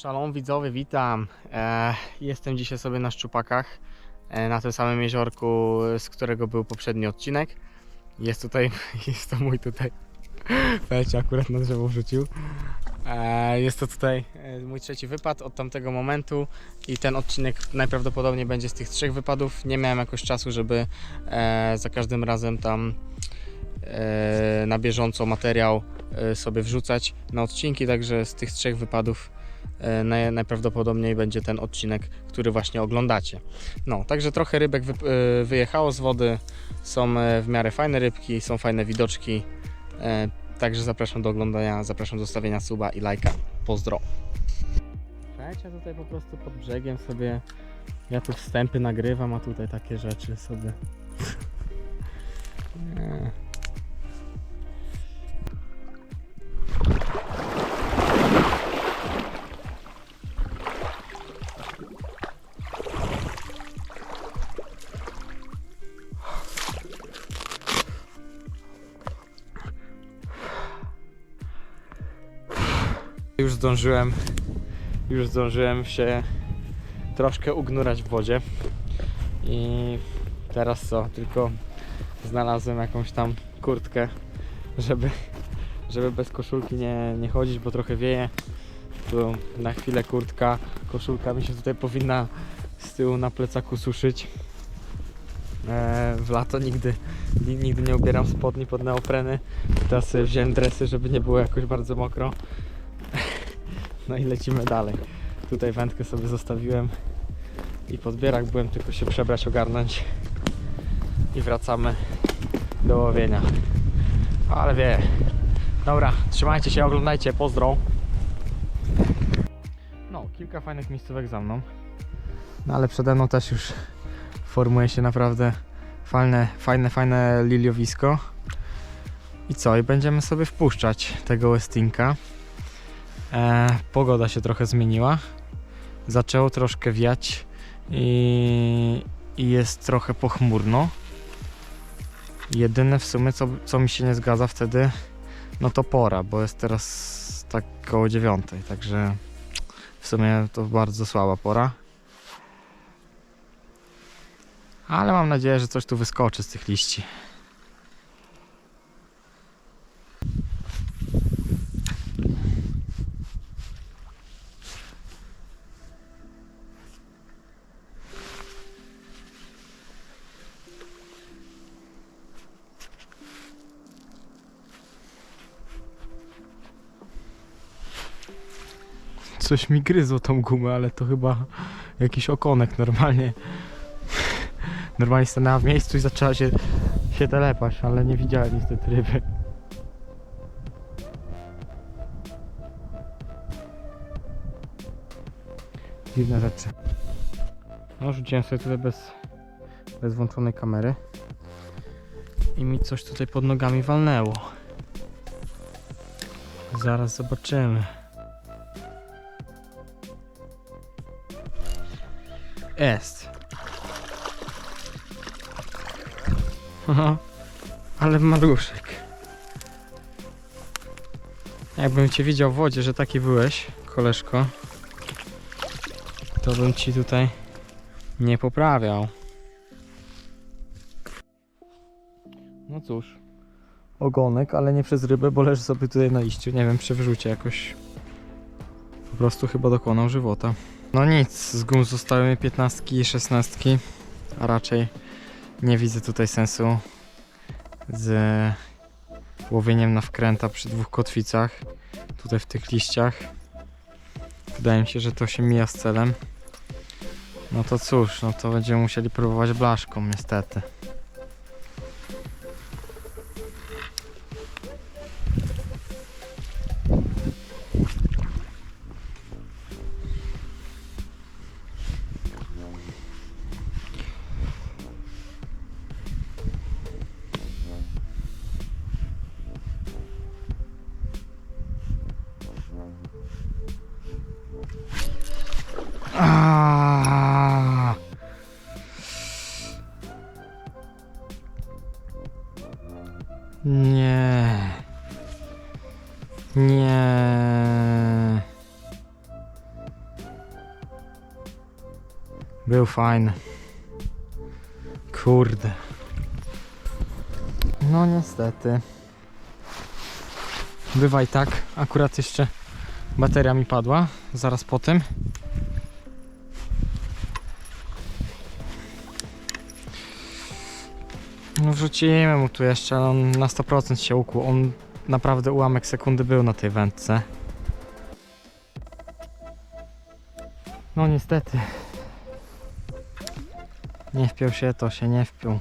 Szalom widzowie, witam. E, jestem dzisiaj sobie na Szczupakach, e, na tym samym jeziorku, z którego był poprzedni odcinek. Jest tutaj, jest to mój tutaj, Pecie akurat na drzewo wrzucił. E, jest to tutaj e, mój trzeci wypad od tamtego momentu i ten odcinek najprawdopodobniej będzie z tych trzech wypadów. Nie miałem jakoś czasu, żeby e, za każdym razem tam e, na bieżąco materiał e, sobie wrzucać na odcinki, także z tych trzech wypadów najprawdopodobniej będzie ten odcinek, który właśnie oglądacie. No, także trochę rybek e, wyjechało z wody, są e, w miarę fajne rybki, są fajne widoczki, e, także zapraszam do oglądania, zapraszam do zostawienia suba i lajka. Pozdro! Słuchajcie, tutaj po prostu pod brzegiem sobie, ja tu wstępy nagrywam, a tutaj takie rzeczy sobie... zdążyłem, już zdążyłem się troszkę ugnurać w wodzie i teraz co, tylko znalazłem jakąś tam kurtkę, żeby, żeby bez koszulki nie, nie chodzić, bo trochę wieje. Tu na chwilę kurtka, koszulka mi się tutaj powinna z tyłu na plecaku suszyć. E, w lato nigdy, ni- nigdy nie ubieram spodni pod neopreny. Teraz wziąłem dresy, żeby nie było jakoś bardzo mokro. No i lecimy dalej. Tutaj wędkę sobie zostawiłem i pod bierak byłem tylko się przebrać, ogarnąć i wracamy do łowienia. Ale wie. Dobra, trzymajcie się, oglądajcie, pozdro. No, kilka fajnych miejscówek za mną. No ale przede mną też już formuje się naprawdę fajne, fajne, fajne liliowisko. I co? I będziemy sobie wpuszczać tego Westinka. E, pogoda się trochę zmieniła. Zaczęło troszkę wiać i, i jest trochę pochmurno. Jedyne w sumie co, co mi się nie zgadza wtedy, no to pora, bo jest teraz tak koło dziewiątej, także w sumie to bardzo słaba pora. Ale mam nadzieję, że coś tu wyskoczy z tych liści. Coś mi gryzło tą gumę, ale to chyba jakiś okonek normalnie. Normalnie stanęła w miejscu i zaczęła się, się telepać, ale nie widziałem niestety ryby. Dziwne rzeczy. No rzuciłem sobie tutaj bez, bez włączonej kamery. I mi coś tutaj pod nogami walnęło. Zaraz zobaczymy. Jest. Ale maluszek. Jakbym cię widział w wodzie, że taki byłeś, koleżko, to bym ci tutaj nie poprawiał. No cóż, ogonek, ale nie przez rybę, bo leży sobie tutaj na liściu. Nie wiem, przy wyrzucie jakoś po prostu chyba dokonał żywota. No nic, z gum zostały mi 15 i 16, a raczej nie widzę tutaj sensu z łowieniem na wkręta przy dwóch kotwicach, tutaj w tych liściach. Wydaje mi się, że to się mija z celem. No to cóż, no to będziemy musieli próbować blaszką niestety. Był fajny. Kurde. No niestety. Bywa i tak. Akurat jeszcze bateria mi padła. Zaraz po tym. No wrzucimy mu tu jeszcze, ale on na 100% się ukłuł. On naprawdę ułamek sekundy był na tej wędce. No niestety. Nie wpiął się, to się nie wpiął.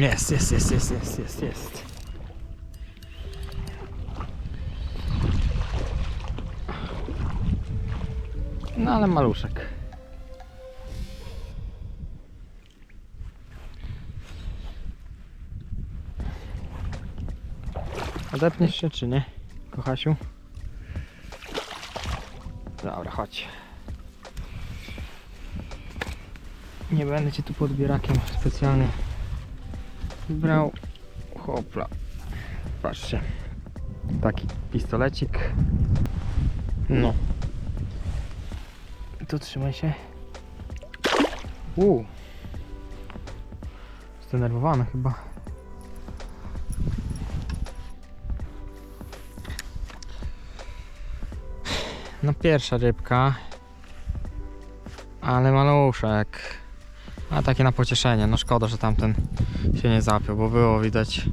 Jest, jest, jest, jest, jest, jest, jest. No ale maluszek. Odepniesz się czy nie, kochasiu? Dobra, chodź. Nie będę cię tu podbierakiem specjalnie brał. Hopla. Patrzcie. Taki pistolecik. No. Tu trzymaj się. Uuu. Zdenerwowany chyba. No pierwsza rybka. Ale maluszek. A takie na pocieszenie. No szkoda, że tamten się nie zapiął, bo było widać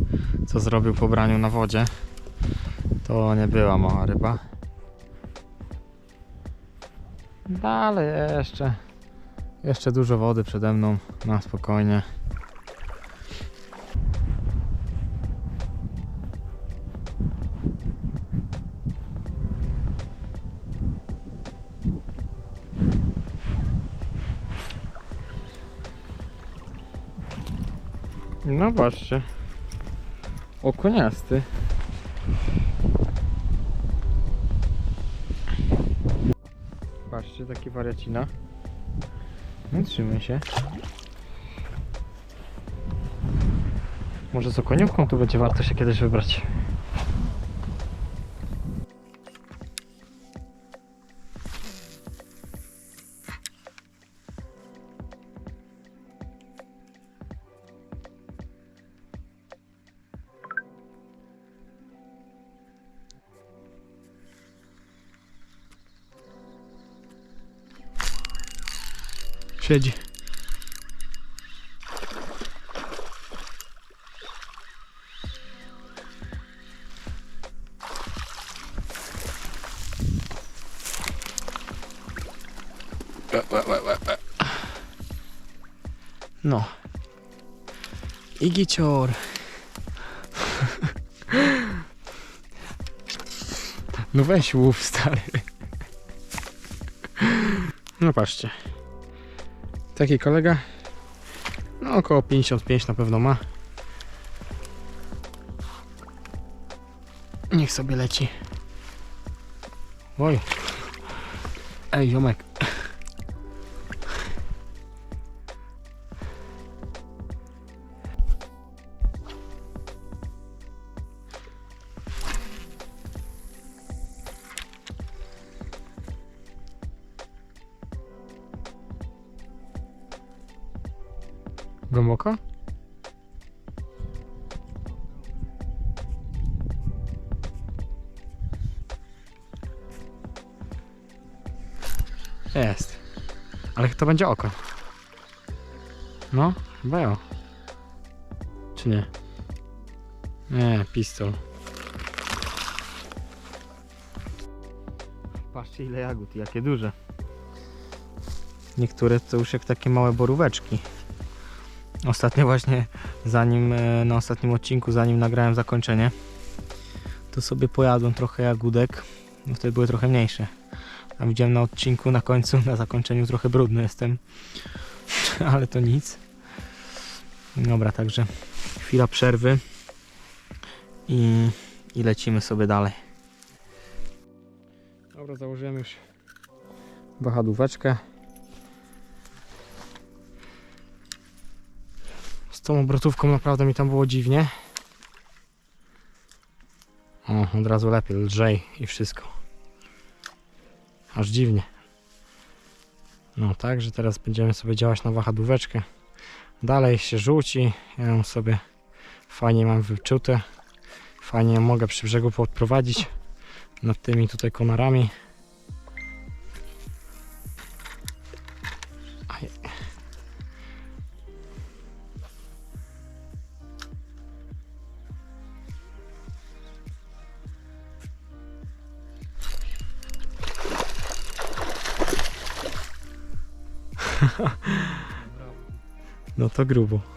co zrobił po braniu na wodzie. To nie była mała ryba. Dalej jeszcze. Jeszcze dużo wody przede mną. Na spokojnie. No patrzcie. Okoniasty. Patrzcie, taki wariacina. No trzymaj się. Może z okoniówką tu będzie warto się kiedyś wybrać. Siedzi. No. I gicior. No weź łów, stary. No patrzcie. Taki kolega. No około 55 na pewno ma. Niech sobie leci. Oj. Ej, ziomek. Głęboko? Jest. Ale to będzie oko. No, chyba jo. Czy nie? Nie, pistol. Patrzcie ile jagód, jakie duże. Niektóre to już jak takie małe boróweczki. Ostatnio właśnie, zanim e, na ostatnim odcinku, zanim nagrałem zakończenie, to sobie pojadłem trochę jagódek. No wtedy były trochę mniejsze. A widziałem na odcinku na końcu, na zakończeniu trochę brudny jestem. Ale to nic. Dobra, także chwila przerwy i, i lecimy sobie dalej. Dobra, założyłem już wahadłóweczkę. Z tą obrotówką naprawdę mi tam było dziwnie. O, od razu lepiej, lżej i wszystko. Aż dziwnie. No także teraz będziemy sobie działać na wahadłóweczkę. Dalej się rzuci. Ja ją sobie fajnie mam wyczute. Fajnie ją mogę przy brzegu podprowadzić nad tymi tutaj konarami. No to grubo.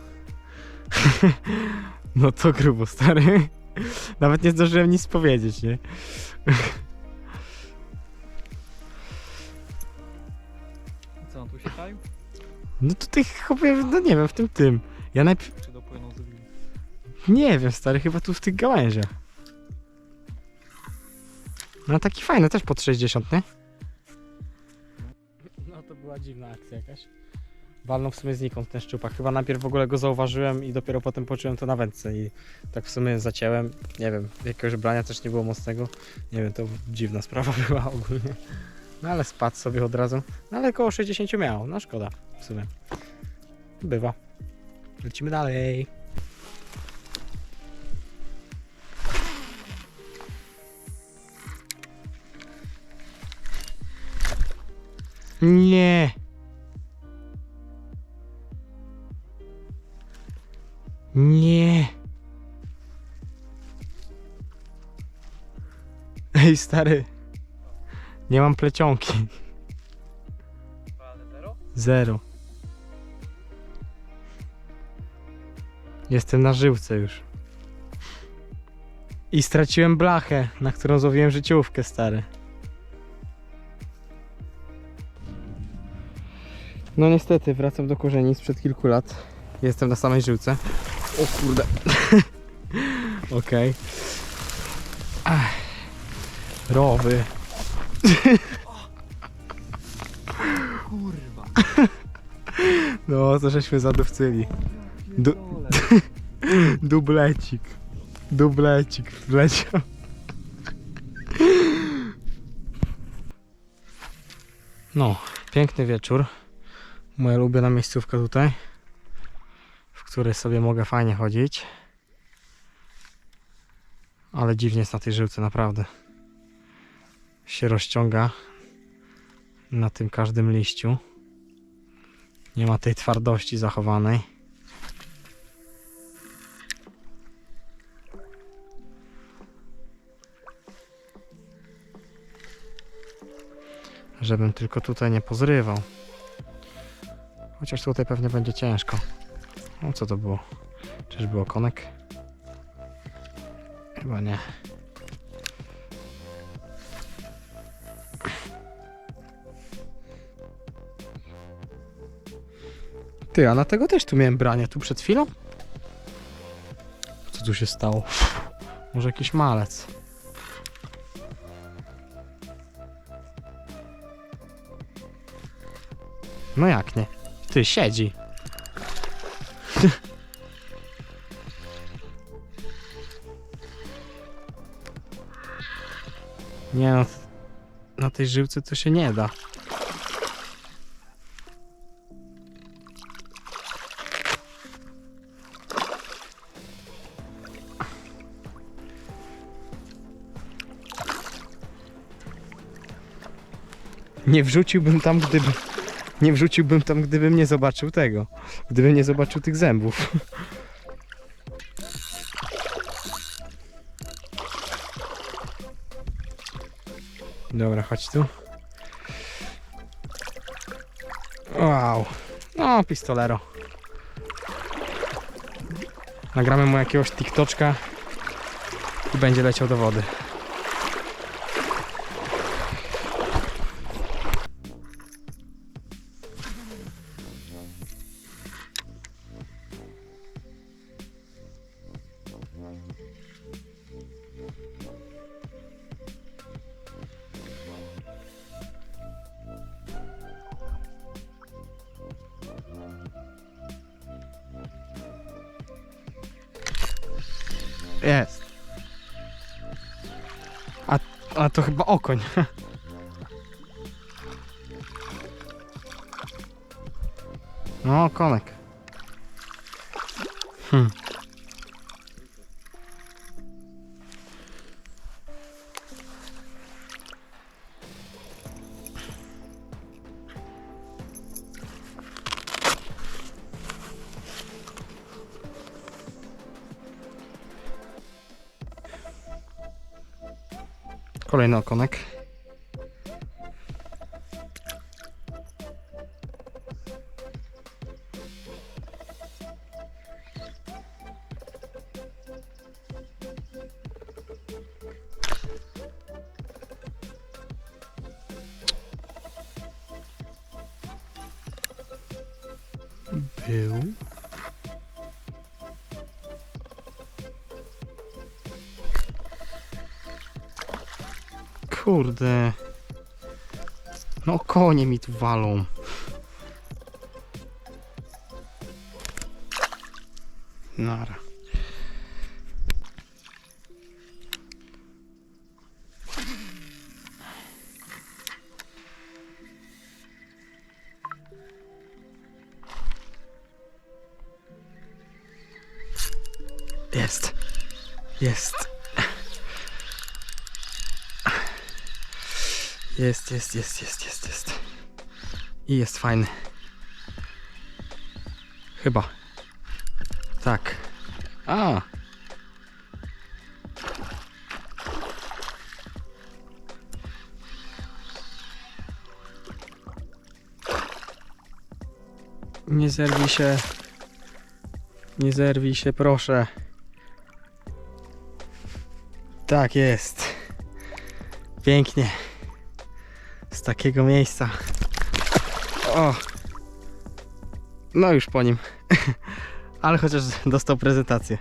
No to grubo, stary. Nawet nie zdążyłem nic powiedzieć, nie? Co on tu się taił? No ty chłopie, no nie wiem, w tym tym. Ja najpierw... Czy dopłynął z? Nie wiem, stary, chyba tu w tych gałęziach. No taki fajny, też pod 60, nie? No to była dziwna akcja jakaś. Walnął w sumie znikąd ten szczupak. Chyba najpierw w ogóle go zauważyłem i dopiero potem poczułem to na wędce i tak w sumie zacięłem. Nie wiem, jakiegoś brania też nie było mocnego. Nie wiem, to dziwna sprawa była ogólnie. No ale spadł sobie od razu. No ale około 60 miał, no szkoda w sumie. Bywa. Lecimy dalej. Nie. Nie. Ej, stary. Nie mam plecionki. Zero. Jestem na żyłce już. I straciłem blachę, na którą złowiłem życiówkę, stary. No niestety, wracam do korzeni sprzed kilku lat. Jestem na samej żyłce. O kurde. Okej. Ach. Rowy. Kurwa. No, to żeśmy zadowcyli. Du- Dublecik. Dublecik wleciał. No, piękny wieczór. Moja ulubiona miejscówka tutaj, w której sobie mogę fajnie chodzić. Ale dziwnie jest na tej żyłce, naprawdę. Się rozciąga na tym każdym liściu. Nie ma tej twardości zachowanej. Żebym tylko tutaj nie pozrywał. Chociaż tutaj pewnie będzie ciężko. No co to było? Czyż było konek? Chyba nie. Ty, a na tego też tu miałem branie, tu przed chwilą? Co tu się stało? Może jakiś malec. No jak nie? Ty, siedzi. nie no, na tej żyłce to się nie da. Nie wrzuciłbym tam, gdyby. Nie wrzuciłbym tam, gdybym nie zobaczył tego. Gdybym nie zobaczył tych zębów. Dobra, chodź tu. Wow. No, pistolero. Nagramy mu jakiegoś TikToczka i będzie leciał do wody. Okoń. No, okonek. Hm. Kolejny okonek. Był. Kurde. No konie mi tu walą. Nara. Jest, jest, jest, jest, jest. I jest fajny. Chyba. Tak. A. Nie zerwij się. Nie zerwij się, proszę. Tak jest. Pięknie takiego miejsca. O! No już po nim. Ale chociaż dostał prezentację.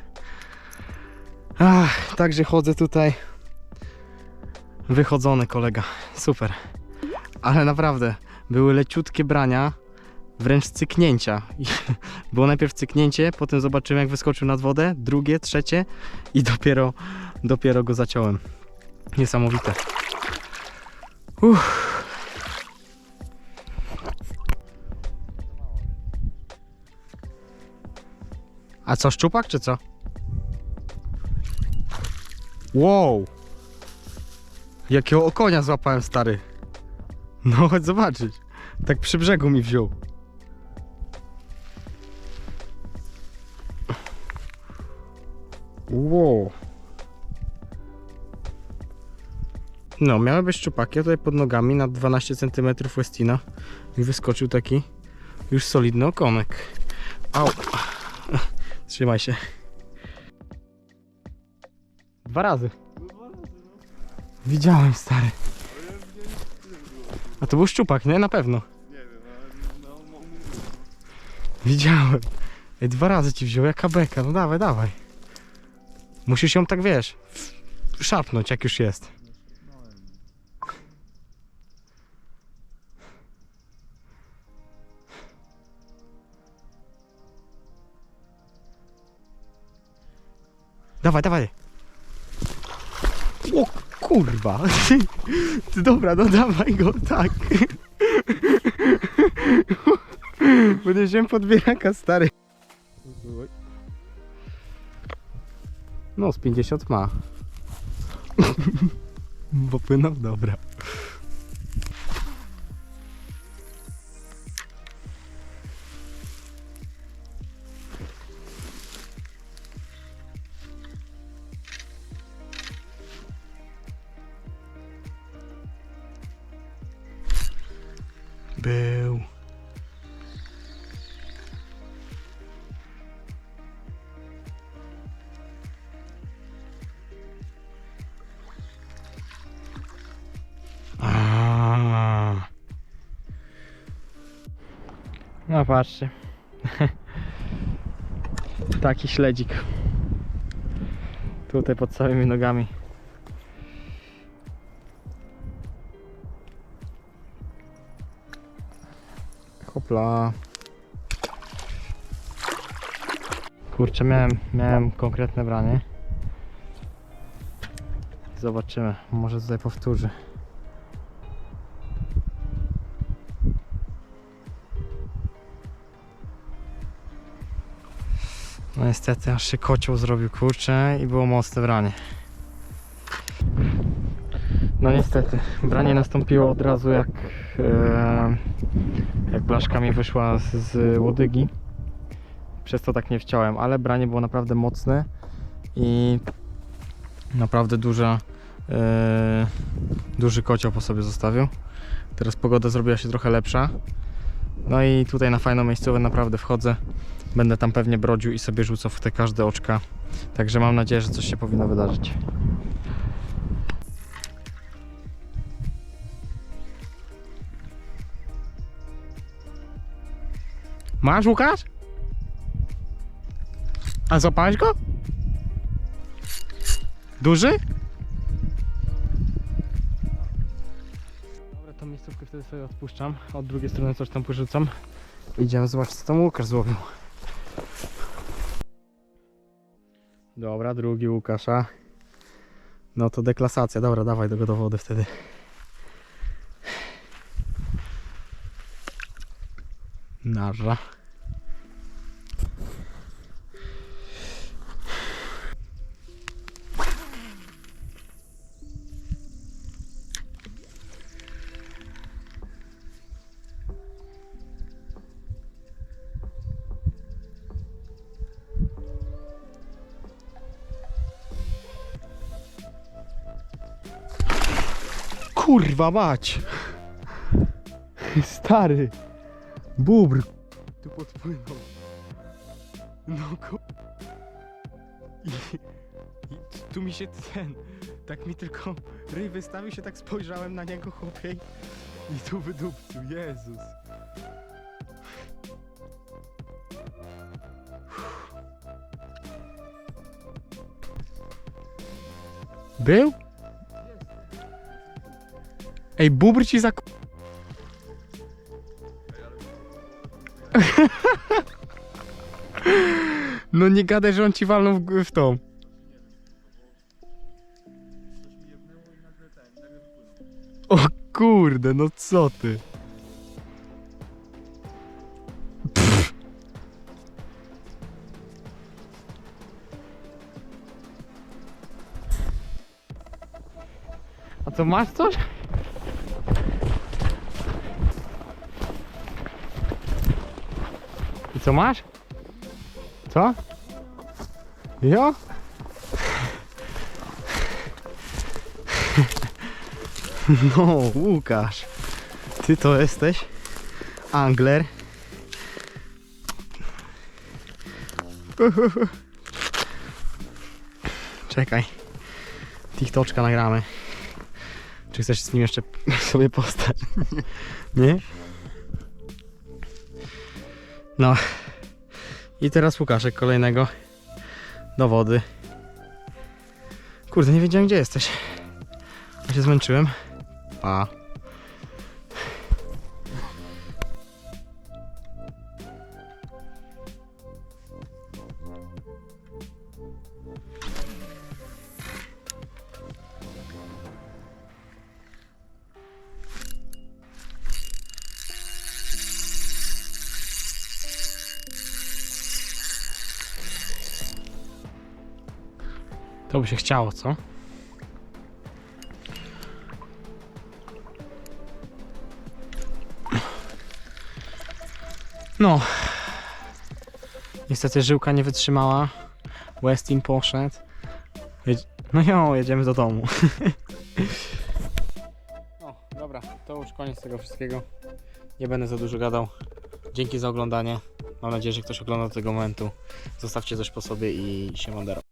Ach, także chodzę tutaj. Wychodzony kolega. Super. Ale naprawdę, były leciutkie brania, wręcz cyknięcia. Było najpierw cyknięcie, potem zobaczyłem jak wyskoczył nad wodę, drugie, trzecie i dopiero, dopiero go zaciąłem. Niesamowite. Uff. A co, szczupak czy co? Wow! Jakiego okonia złapałem, stary. No, chodź zobaczyć. Tak przy brzegu mi wziął. Wow. No, miały być szczupaki, a tutaj pod nogami na 12 cm Westina wyskoczył taki już solidny okonek. Au. Trzymaj się. Dwa razy. Widziałem, stary. A to był szczupak, nie? Na pewno. Nie wiem, ale no, no, Widziałem. Ej, dwa razy ci wziął, jaka beka. No dawaj, dawaj. Musisz ją tak, wiesz, szarpnąć, jak już jest. Dawaj, dawaj. O kurwa. Dobra, no dawaj go, tak. Podejrzewam podbieraka, stary. No, z 50 ma. Bo płynął, dobra. Patrzcie. Taki śledzik. Tutaj pod całymi nogami. Hopla. Kurczę, miałem, miałem konkretne branie. Zobaczymy, może tutaj powtórzy. Niestety, aż się kocioł zrobił kurczę i było mocne branie. No niestety, branie nastąpiło od razu jak, e, jak blaszka mi wyszła z, z łodygi. Przez to tak nie wciąłem, ale branie było naprawdę mocne i naprawdę duża, e, duży kocioł po sobie zostawił. Teraz pogoda zrobiła się trochę lepsza. No i tutaj na fajną miejscówę naprawdę wchodzę. Będę tam pewnie brodził i sobie rzucał w te każde oczka. Także mam nadzieję, że coś się powinno wydarzyć. Masz Łukasz? A złapałeś go? Duży? Wtedy sobie odpuszczam. Od drugiej strony coś tam porzucam. Idziemy zobaczyć co tam Łukasz złowił. Dobra, drugi Łukasza. No to deklasacja. Dobra, dawaj do wody wtedy. Narza. Kurwa mać! Stary! Bubr! Tu podpłynął. No. I, I tu mi się ten... Tak mi tylko ryj wystawił się, tak spojrzałem na niego chłopie i- i tu wydupcił. Jezus! Był? Ej, bubr ci. No nie gadaj, że on ci walnął w, w tą. O kurde, no co ty? Pff. A co, masz coś? Co masz? Co? Jo? No, Łukasz. Ty to jesteś angler. Czekaj. TikToczka nagramy. Czy chcesz z nim jeszcze sobie postać? Nie? No. I teraz Łukaszek kolejnego do wody. Kurde, nie wiedziałem gdzie jesteś. Ja się zmęczyłem. Pa. To by się chciało, co? No. Niestety żyłka nie wytrzymała. Westin poszedł. No jo, jedziemy do domu. no, dobra, to już koniec tego wszystkiego. Nie będę za dużo gadał. Dzięki za oglądanie. Mam nadzieję, że ktoś ogląda do tego momentu. Zostawcie coś po sobie i się mandero.